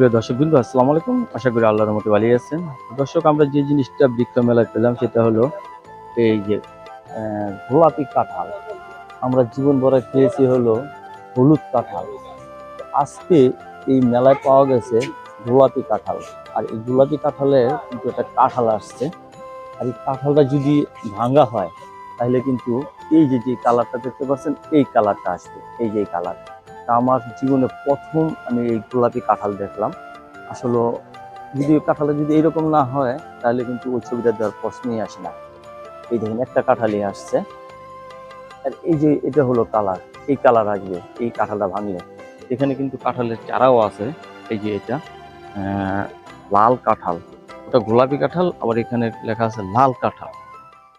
প্রিয় দর্শক বিন্দু আসসালামু আলাইকুম। আশা করি আল্লাহর মতো ভালো আছেন। দর্শক, আমরা যে জিনিসটা বৃক্ষ মেলায় পেলাম সেটা হলো এই যে গোলাপি কাঁঠাল। আমরা জীবন ভরা খেয়েছি হলো হলুদ কাঁঠাল। আজকে এই মেলায় পাওয়া গেছে গোলাপি কাঁঠাল। আর এই গোলাপি কাঁঠালে কিন্তু একটা কাঁঠাল আসছে। আর এই কাঁঠালটা যদি ভাঙা হয়, তাহলে কিন্তু এই যে যে কালারটা দেখতে পাচ্ছেন, এই কালারটা আসবে। এই যে কালার। তা আমার জীবনে প্রথম আমি এই গোলাপি কাঁঠাল দেখলাম। আসলে যদি কাঁঠালে যদি এরকম না হয়, তাহলে কিন্তু ওই ছবিটা দেওয়ার প্রশ্নই আসে না। এই দেখেন, একটা কাঁঠালই আসছে। আর এই যে এটা হলো কালার, এই কালার আসবে, এই কাঁঠালটা ভাঙলে। এখানে কিন্তু কাঁঠালের চারাও আছে, এই যে এটা। লাল কাঁঠাল। ওটা গোলাপি কাঁঠাল, আবার এখানে লেখা আছে লাল কাঁঠাল।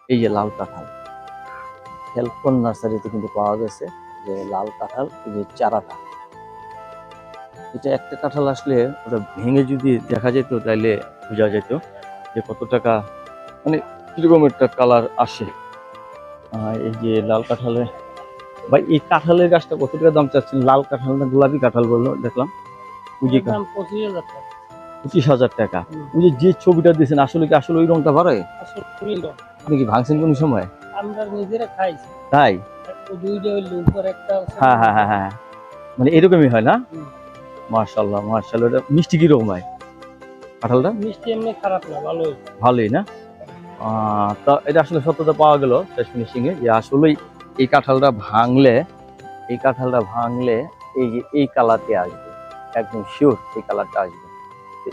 এই যে লাল কাঁঠাল। হেলকন নার্সারিতে কিন্তু পাওয়া গেছে। যে লাল কাঁঠাল যে চারাটা এটা একটা কাঁঠাল আসলে ওটা ভেঙে যদি দেখা যেত তাহলে বোঝা যেত যে কত টাকা মানে কীরকম একটা কালার আসে। এই যে লাল কাঁঠালে ভাই এই কাঁঠালের গাছটা কত টাকা দাম চাচ্ছেন? লাল কাঁঠাল না গোলাপি কাঁঠাল বলল দেখলাম। পঁচিশ হাজার টাকা। ওই যে যে ছবিটা দিয়েছেন আসলে কি আসলে ওই রংটা ভালো আসলে আপনি কি ভাঙছেন কোন সময়? আমরা নিজেরা খাইছি। তাই? হ্যাঁ হ্যাঁ হ্যাঁ হ্যাঁ। মানে এরকমই হয় না। মার্শাল্লাহ মার্শাল্লাহ এটা মিষ্টি কীরকম হয়? কাঁঠালটা? মিষ্টি এমনি খারাপ না ভালো হয়েছে ভালোই না? তা এটা আসলে সত্যতা পাওয়া গেল শেষ ফিনিশিং এ। যে আসলেই এই কাঁঠালটা ভাঙলে এই কাঁঠালটা ভাঙলে এই যে এই কালারটি আসবে। একদম শিওর এই কালারটা আসবে।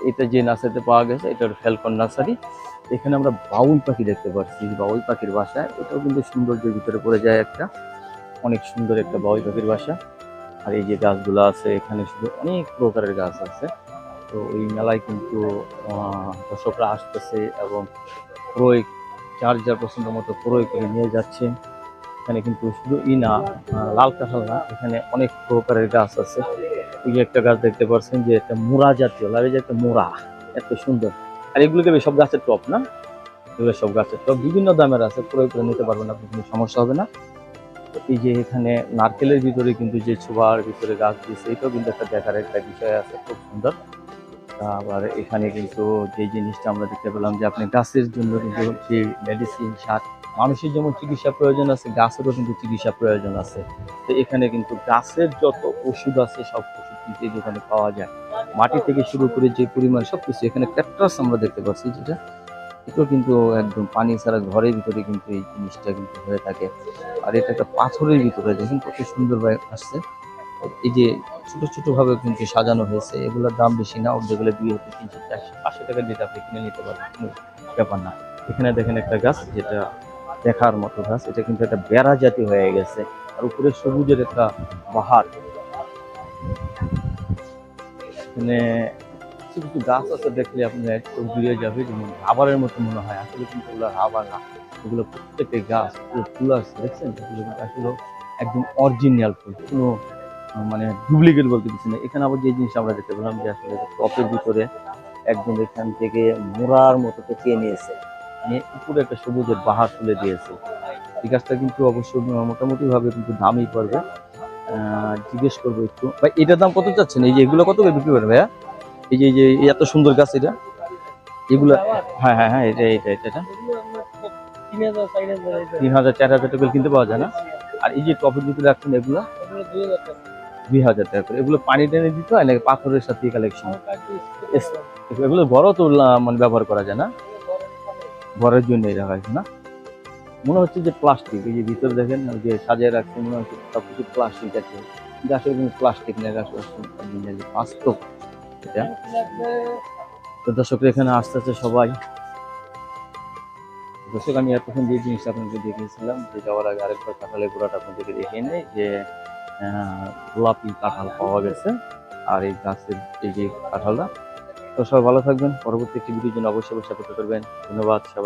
এটা যে নার্সারিতে পাওয়া গেছে এটা ফেলকন নার্সারি। এখানে আমরা বাউল পাখি দেখতে পাচ্ছি। বাউল পাখির বাসায়। এটাও কিন্তু সৌন্দর্যের ভিতরে পড়ে যায় একটা। অনেক সুন্দর একটা বাউল পাখির বাসা। আর এই যে গাছগুলো আছে, এখানে শুধু অনেক প্রকারের গাছ আছে। তো ওই মেলায় কিন্তু দর্শকরা আসতেছে এবং ক্রয় যার যার পছন্দ মতো ক্রয় করে নিয়ে যাচ্ছে। এখানে কিন্তু শুধু ই না লাল কাঁঠাল না, এখানে অনেক প্রকারের গাছ আছে। এই যে একটা গাছ দেখতে পাচ্ছেন যে একটা মোড়া জাতীয় লাগে যে একটা মোড়া, এত সুন্দর। আর এগুলোকে সব গাছের টপ না? এগুলো সব গাছের টপ, বিভিন্ন দামের আছে, ক্রয় করে নিতে পারবেন আপনি, কোনো সমস্যা হবে না। এই যে এখানে নারকেলের ভিতরে কিন্তু যে ছোবার ভিতরে গাছ দিয়েছে, এটাও কিন্তু একটা দেখার একটা বিষয় আছে, খুব সুন্দর। আবার এখানে কিন্তু যে জিনিসটা আমরা দেখতে পেলাম যে আপনি গাছের জন্য কিন্তু যে মেডিসিন সার, মানুষের যেমন চিকিৎসা প্রয়োজন আছে, গাছেরও কিন্তু চিকিৎসা প্রয়োজন আছে। তো এখানে কিন্তু গাছের যত ওষুধ আছে, সব ওষুধ কিন্তু এই দোকানে পাওয়া যায়। মাটি থেকে শুরু করে যে পরিমাণ সব কিছু এখানে ক্যাকটাস আমরা দেখতে পাচ্ছি যেটা। এটাও কিন্তু একদম পানি ছাড়া ঘরের ভিতরে কিন্তু এই জিনিসটা কিন্তু হয়ে থাকে। আর এটা একটা পাথরের ভিতরে, দেখুন কত সুন্দর ভাবে আসছে। এই যে ছোট ছোট ভাবে কিন্তু সাজানো হয়েছে, এগুলোর দাম বেশি না যেগুলো দুই হতে তিনশো চারশো। পাঁচশো টাকা দিয়ে আপনি কিনে নিতে পারবেন কোনো ব্যাপার না। এখানে দেখেন একটা গাছ, যেটা দেখার মতো গাছ, এটা কিন্তু একটা বেড়া জাতি হয়ে গেছে। আর উপরে সবুজের একটা বাহার এখানে কিছু কিছু গাছ আছে দেখলে আপনি একটু জুড়িয়ে যাবে, যেমন রাবারের মতো মনে হয়। আসলে কিন্তু ওগুলো রাবার না। এগুলো প্রত্যেকটি গাছ ফুল আছে, দেখছেন? এগুলো কিন্তু আসলে একদম অরিজিনাল ফুল। কোনো মানে ডুপ্লিকেট বলতে কিছু না এখানে আবার যে জিনিস আমরা দেখতে পেলাম যে আসলে টপের ভিতরে একদম এখান থেকে মোড়ার মতো পেঁচিয়ে নিয়েছে। নিয়ে উপরে একটা সবুজের বাহার তুলে দিয়েছে। এই গাছটা কিন্তু অবশ্যই মোটামুটি ভাবে কিন্তু দামই পড়বে। জিজ্ঞেস করব একটু। ভাই, এটার দাম কত চাচ্ছেন? এই যে এগুলো কত করে বিক্রি করবে ভাইয়া? এই যে এত সুন্দর গাছ এটা। এগুলো হ্যাঁ হ্যাঁ হ্যাঁ এটা এটা এটা এটা। তিন হাজার চার হাজার টাকা কিনতে পাওয়া যায় না। আর এই যে টপের ভিতরে রাখছেন এগুলো, দুই হাজার টাকা করে। এগুলো পানি টেনে দিতে হয় নাকি পাথরের সাথে কালেকশন. এগুলো বড় তো মানে ব্যবহার করা যায় না। ঘরের জন্য রাখা হয়েছে না? মনে হচ্ছে যে প্লাস্টিক এই যে ভিতরে দেখেন যে সাজিয়ে রাখছে মনে হচ্ছে সব কিছু প্লাস্টিক আছে আসলে প্লাস্টিক না এটা আসলে বাস্তব। এটা। এখানে আস্তে আস্তে সবাই দর্শক, আমি এতক্ষণ যে জিনিসটা আপনাকে দেখিয়েছিলাম, যে যাওয়ার আগে আরেকবার কাঁঠালের গোড়াটা আপনাদেরকে দেখিয়ে নেই, যে গোলাপি কাঁঠাল পাওয়া গেছে, আর এই গাছের এই যে কাঁঠালটা। তো সবাই ভালো থাকবেন, পরবর্তী একটি ভিডিওর জন্য অবশ্যই অবশ্যই অপেক্ষা করবেন। ধন্যবাদ, সবাই।